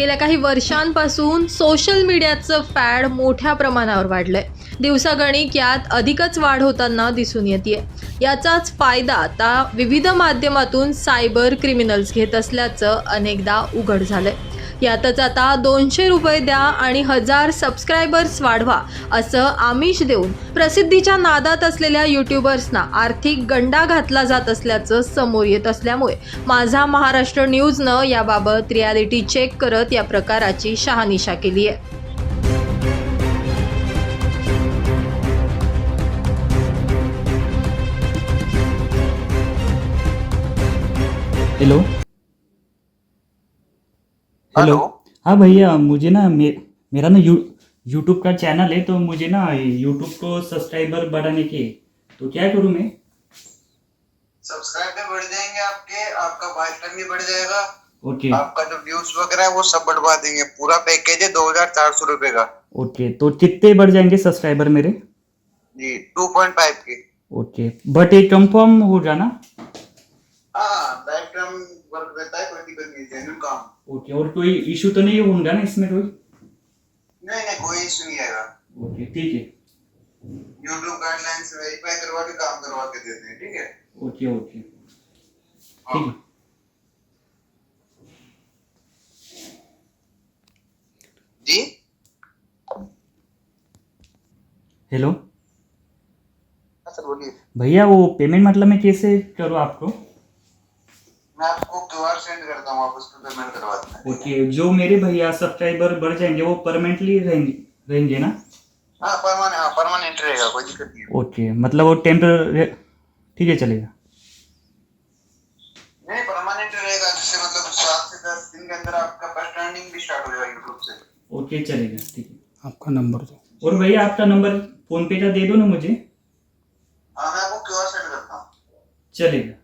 गेल्या काही वर्षांपासून सोशल मीडियाचं फॅड मोठ्या प्रमाणावर वाढलंय. दिवसागणिक यात अधिकच वाढ होताना दिसून येते याचाच फायदा आता विविध माध्यमातून सायबर क्रिमिनल्स घेत असल्याचं अनेकदा उघड झालंय. यातच आता दोनशे रुपये द्या आणि हजार सबस्क्रायबर्स वाढवा असं आमिष देऊन प्रसिद्धीच्या नादात असलेल्या युट्यूबर्सना आर्थिक गंडा घातला जात असल्याचं समोर येत असल्यामुळे माझा महाराष्ट्र न्यूजनं याबाबत रियालिटी चेक करत या प्रकाराची शहानिशा केली आहे. Hello hello. हाँ भैया मुझे ना मे, मेरा ना यू यूट्यूब का चैनल है तो मुझे ना यूट्यूब को सब्सक्राइबर बढ़ाने के। तो क्या करूँ मैं? सब्सक्राइबर बढ़ जाएँगे आपके आपका वॉच टाइम भी बढ़ जाएगा। ओके। आपका जो व्यूज़ वगैरह है वो सब बढ़वा देंगे। पूरा पैकेज है दो हज़ार चार सौ रुपये का। ओके तो कितने बढ़ जाएँगे सब्सक्राइबर मेरे? जी two point five K. Okay but ये कंफर्म हो जाना। हाँ लाइफ टाइम वर्क रहता है कोई दिक्कत नहीं जेन्यून काम। ओके और कोई इशू तो नहीं होगा ना इसमें कोई? नहीं नहीं कोई इशू नहीं आएगा। ओके ठीक है। यूट्यूब गाइडलाइंस वेरीफाई करवा के काम करवा के देते हैं ठीक है? ओके ओके ठीक है। जी? हेलो हाँ सर बोलिए। भैया वो पेमेंट मतलब मैं कैसे करूँ आपको? मैं आपको क्यू सेंड करता हूँ आप उस पर पेमेंट करवा देना। ओके जो मेरे भैया सब्सक्राइबर बढ़ जाएँगे वो परमानेंटली रहेंगे रहेंगे ना? हाँ परमानेंट हाँ परमानेंट रहेगा कोई दिक्कत नहीं ओके मतलब वो टेम्पर ठीक है चलेगा। नहीं परमानेंट रहेगा जिससे मतलब सात से दस दिन के अंदर आपका फ़र्स्ट अर्निंग भी स्टार्ट हो जाएगा यूट्यूब से। ओके चलेगा ठीक है। आपका नंबर दो। और भैया आपका नंबर फ़ोन पे का दे दो ना मुझे। हाँ मैं आपको क्यू आर सेंड करता हूँ। चलेगा।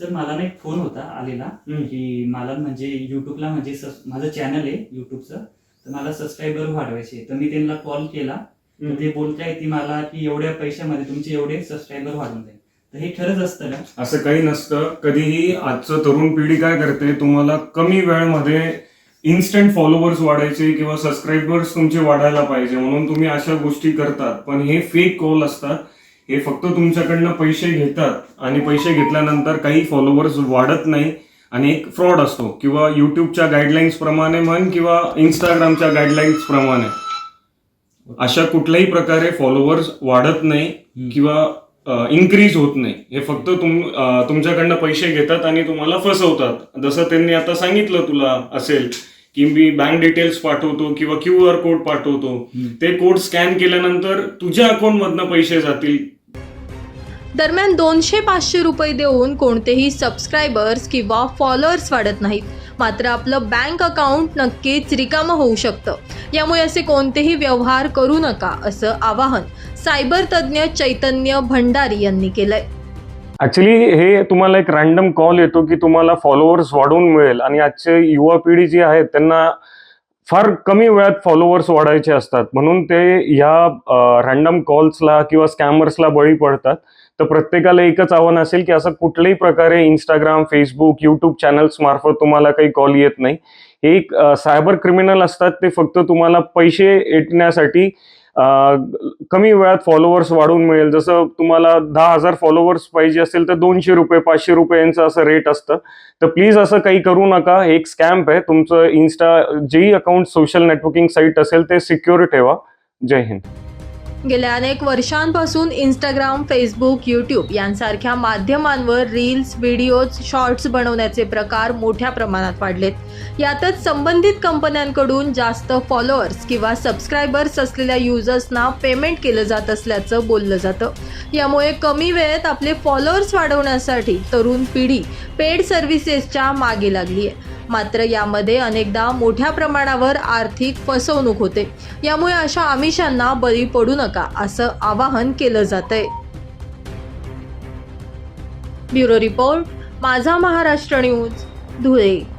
सर मला ना एक फोन होता आलेला की मला म्हणजे युट्यूबला म्हणजे माझं चॅनल आहे युट्यूबचं तर मला सबस्क्रायबर वाढवायचे तर मी त्यांना कॉल. केला ते बोलताय ती मला की एवढ्या पैशामध्ये तुमचे एवढे सबस्क्रायबर वाढून जाईल तर हे खरंच असतं का? असं काही नसतं. कधीही आजचं तरुण पिढी काय करते? तुम्हाला कमी वेळमध्ये इन्स्टंट फॉलोअर्स वाढायचे किंवा सबस्क्रायबर्स तुमचे वाढायला पाहिजे. म्हणून तुम्ही अशा गोष्टी करतात. पण हे फेक कॉल असतात. हे फक्त तुमच्याकडनं पैसे घेतात आणि पैसे घेतल्यानंतर काही फॉलोअर्स वाढत नाही आणि एक फ्रॉड असतो किंवा युट्यूबच्या गाईडलाईन्स प्रमाणे म्हण किंवा इंस्टाग्रामच्या गाईडलाईन्स प्रमाणे. अशा कुठल्याही प्रकारे फॉलोअर्स वाढत नाही किंवा इन्क्रीज होत नाही. हे फक्त तुम तुमच्याकडनं पैसे घेतात आणि तुम्हाला फसवतात. जसं त्यांनी आता सांगितलं तुला असेल की मी बँक डिटेल्स पाठवतो किंवा क्यू आर कोड पाठवतो. ते कोड स्कॅन केल्यानंतर तुझ्या अकाउंटमधनं पैसे जातील. दरम्यान दोनशे पाचशे रुपये देऊन कोणतेही सबस्क्रायबर्स किंवा फॉलोअर्स वाढत नाहीत. मात्र आपलं बँक अकाउंट नक्कीच रिकामं होऊ शकतं. यामुळे असे कोणतेही व्यवहार करू नका असं आवाहन सायबर तज्ज्ञ चैतन्य भंडारी यांनी केलंय. ऍक्च्युली हे तुम्हाला एक रँडम कॉल येतो की तुम्हाला फॉलोअर्स वाढवून मिळेल. आणि आजचे युवा पिढी जी आहे त्यांना फार कमी वेळात फॉलोअर्स वाढायचे असतात. म्हणून ते ह्या रॅन्डम कॉल्सला किंवा स्कॅमर्सला बळी पडतात. तर प्रत्येकाला एकच आव्हान असेल की असं कुठल्याही प्रकारे इंस्टाग्राम फेसबुक युट्यूब चॅनल्स मार्फत तुम्हाला काही कॉल येत नाही. हे एक सायबर क्रिमिनल असतात ते फक्त तुम्हाला पैसे येण्यासाठी कमी वेळात फॉलोअर्स वाढवून मिळेल. जसं तुम्हाला दहा हजार फॉलोअर्स पाहिजे असेल तर दोनशे रुपये पाचशे रुपये यांचं असं रेट असतं. तर प्लीज असं काही करू नका. हे एक स्कॅम्प आहे. तुमचं इन्स्टा जेही अकाउंट सोशल नेटवर्किंग साईट असेल ते सिक्युअर ठेवा. जय हिंद. गेल्या अनेक वर्षांपासून इंस्टाग्राम फेसबुक यूट्यूब यांसारख्या माध्यमांवर रील्स व्हिडिओज शॉर्ट्स बनवण्याचे प्रकार मोठ्या प्रमाणात वाढलेत. यातच संबंधित कंपन्यांकडून जास्त फॉलोअर्स किंवा सबस्क्रायबर्स असलेल्या युजर्सना पेमेंट केलं जात असल्याचं बोललं जातं. यामुळे कमी वेळेत आपले फॉलोअर्स वाढवण्यासाठी तरुण पिढी पेड सर्व्हिसेसच्या मागे लागली आहे मात्र यामध्ये अनेकदा मोठ्या प्रमाणावर आर्थिक फसवणूक होते. यामुळे अशा आमिषांना बळी पडू नका असं आवाहन केलं जातंय. ब्युरो रिपोर्ट माझा महाराष्ट्र न्यूज धुळे.